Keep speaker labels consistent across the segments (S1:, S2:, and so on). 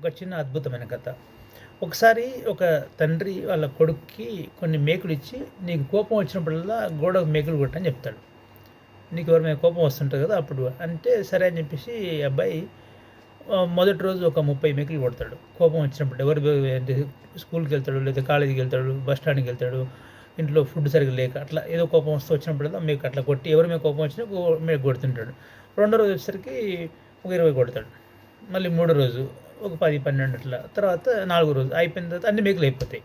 S1: ఒక చిన్న అద్భుతమైన కథ. ఒకసారి ఒక తండ్రి వాళ్ళ కొడుక్కి కొన్ని మేకులు ఇచ్చి నీకు కోపం వచ్చినప్పుడల్లా గోడకు మేకులు కొట్టని చెప్తాడు. నీకు ఎవరి మీద కోపం వస్తుంటుంది కదా అప్పుడు అంటే సరే అని చెప్పేసి అబ్బాయి మొదటి రోజు ఒక ముప్పై మేకులు కొడతాడు. కోపం వచ్చినప్పుడు ఎవరు అంటే స్కూల్కి వెళ్తాడు లేదా కాలేజీకి వెళ్తాడు బస్ స్టాండ్కి వెళ్తాడు ఇంట్లో ఫుడ్ సరిగ్గా లేక అట్లా ఏదో కోపం వస్తూ వచ్చినప్పుడల్లా మీకు అట్లా కొట్టి ఎవరి మీద కోపం వచ్చినా మీకు కొడుతుంటాడు. రెండో రోజు వచ్చేసరికి ఒక ఇరవై కొడతాడు. మళ్ళీ మూడో రోజు ఒక పది పన్నెండు అట్లా. తర్వాత నాలుగు రోజు అయిపోయిన తర్వాత అన్ని మేకలు అయిపోతాయి.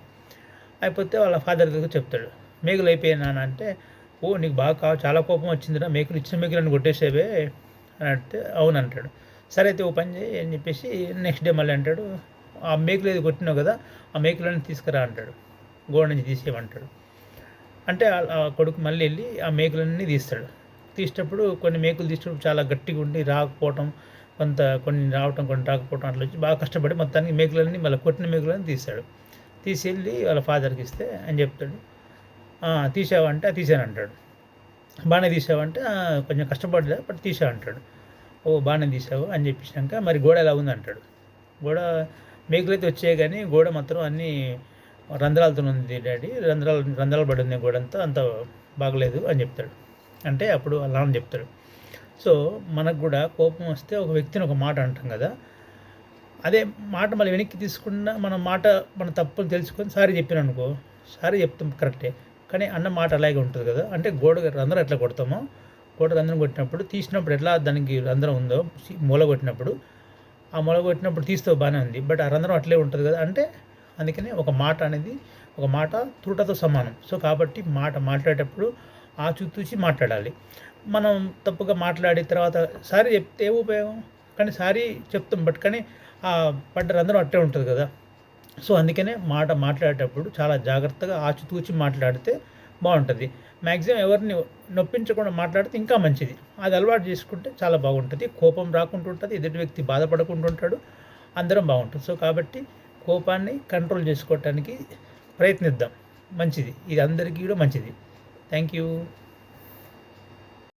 S1: అయిపోతే వాళ్ళ ఫాదర్ దగ్గర చెప్తాడు మేకలు అయిపోయాయి అంటే ఓ నీకు బాగా చాలా కోపం వచ్చిందిరా మేకలు ఇచ్చిన మేకలను కొట్టేసేవే అని అంటే అవును అంటాడు. సరే అయితే ఓ పని చేయి అని చెప్పేసి నెక్స్ట్ డే మళ్ళీ అంటాడు ఆ మేకలు ఏది కొట్టినావు కదా ఆ మేకలను తీసుకురా అంటాడు. గోడ నుంచి తీసేయమంటాడు. అంటే ఆ- కొడుకు మళ్ళీ వెళ్ళి ఆ మేకలన్నీ తీస్తాడు. తీసేటప్పుడు కొన్ని మేకులు తీసేటప్పుడు చాలా గట్టిగా ఉండి రాకపోవటం కొంత కొన్ని రావటం కొన్ని రాకపోవటం అట్లా వచ్చి బాగా కష్టపడి మొత్తానికి మేకులన్నీ మళ్ళీ కొట్టిన మేకులన్నీ తీసి వెళ్ళి వాళ్ళ ఫాదర్కి ఇస్తే అని చెప్తాడు. తీసావంటే "ఆ, తీసాను అంటాడు బాగానే తీసావంటే కొంచెం కష్టపడలే బట్ తీసావు అంటాడు. ఓ బాగానే తీసావు అని చెప్పేసినాక మరి గోడ ఎలా ఉంది అంటాడు. గోడ మేకులు అయితే వచ్చాయి కానీ గోడ మాత్రం అన్నీ రంధ్రాలతో ఉంది డాడీ. రంధ్రాలు రంధ్రాలు పడి ఉంది గోడంతా అంత బాగలేదు అని చెప్తాడు. అంటే అప్పుడు అలా అని చెప్తాడు. సో మనకు కూడా కోపం వస్తే ఒక వ్యక్తిని ఒక మాట అంటాం కదా. అదే మాట మళ్ళీ వెనక్కి తీసుకున్న మన మాట మన తప్పులు తెలుసుకొని సారీ చెప్పిన అనుకో సారీ చెప్తాం కరెక్టే. కానీ అన్న మాట అలాగే ఉంటుంది కదా. అంటే గోడ రంధ్రం ఎట్లా కొడతామో? గోడ రంధ్రం కొట్టినప్పుడు తీసినప్పుడు ఎట్లా దానికి రంధ్రం ఉందో మూల కొట్టినప్పుడు ఆ మూల కొట్టినప్పుడు తీస్తే బాగానే ఉంది. బట్ ఆ రంధ్రం అట్లే ఉంటుంది కదా. అంటే అందుకనే ఒక మాట అనేది ఒక మాట తూటతో సమానం. సో కాబట్టి మాట మాట్లాడేటప్పుడు ఆచితూచి మాట్లాడాలి. మనం తప్పుగా మాట్లాడి తర్వాత సారీ చెప్తే ఏ ఉపయోగం? కానీ సారీ చెప్తాం బట్ కానీ ఆ పడ్డ రంధ్రం అట్టే ఉంటుంది కదా. సో అందుకనే మాట మాట్లాడేటప్పుడు చాలా జాగ్రత్తగా ఆచితూచి మాట్లాడితే బాగుంటుంది. మ్యాక్సిమం ఎవరిని నొప్పించకుండా మాట్లాడితే ఇంకా మంచిది. అది అలవాటు చేసుకుంటే చాలా బాగుంటుంది. కోపం రాకుండా ఉంటుంది. ఎదుటి వ్యక్తి బాధపడకుండా ఉంటాడు. అందరం బాగుంటుంది సో కాబట్టి కోపాన్ని కంట్రోల్ చేసుకోవటానికి ప్రయత్నిద్దాం. మంచిది. ఇది అందరికీ కూడా మంచిది. Thank you.